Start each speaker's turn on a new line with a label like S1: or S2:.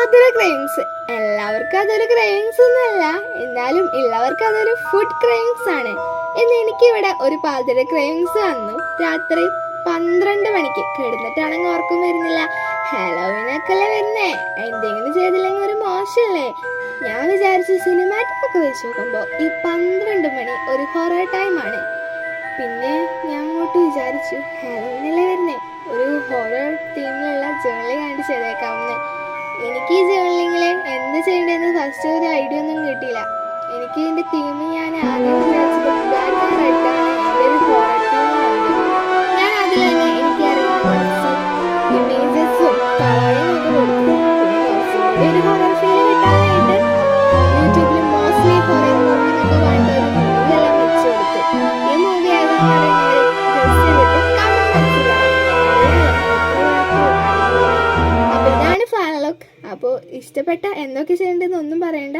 S1: പാതിര cravings എല്ലാവർക്കും അതൊരു cravings ഒന്നുമല്ല. എന്നാലും എല്ലാവർക്കും അതൊരു ഫുഡ് ക്രേവിങ്സ് ആണ്. ഇന്ന് എനിക്കിവിടെ ഒരു പാതിര ക്രേവിങ്സ് വന്നു രാത്രി പന്ത്രണ്ട് മണിക്ക്. കിടന്നിട്ടാണെങ്കിൽ ഓർക്കും വരുന്നില്ല. ഹലോവിനൊക്കെ വരുന്നേ. എന്തെങ്കിലും ചെയ്തില്ലെങ്കിൽ ഒരു മോശമല്ലേ? ഞാൻ വിചാരിച്ചു സിനിമാറ്റിക് ഒക്കെ വെച്ച് നോക്കുമ്പോൾ ഈ പന്ത്രണ്ട് മണി ഒരു ഹൊറർ ടൈമാണ് പിന്നെ ഞാൻ അങ്ങോട്ട് വിചാരിച്ചു ഹലോവിനല്ലേ വരുന്നേ? ഒരു ഹൊറർ തീമിലുള്ള ജേർണലി കണ്ട് ചെയ്തേക്കാവുന്നേ എനിക്ക് ഈ ജേർണലിങ്ങിൽ എന്ത് ചെയ്യേണ്ടതെന്ന് ഫസ്റ്റ് ഒരു ഐഡിയ ഒന്നും കിട്ടിയില്ല. എനിക്ക് ഇതിന്റെ തീം ഞാൻ ആദ്യം ആണ് ഞാൻ എനിക്ക് ലുക്ക് അപ്പോൾ ഇഷ്ടപ്പെട്ട എന്തൊക്കെ ചെയ്യേണ്ടതെന്ന് ഒന്നും പറയണ്ട.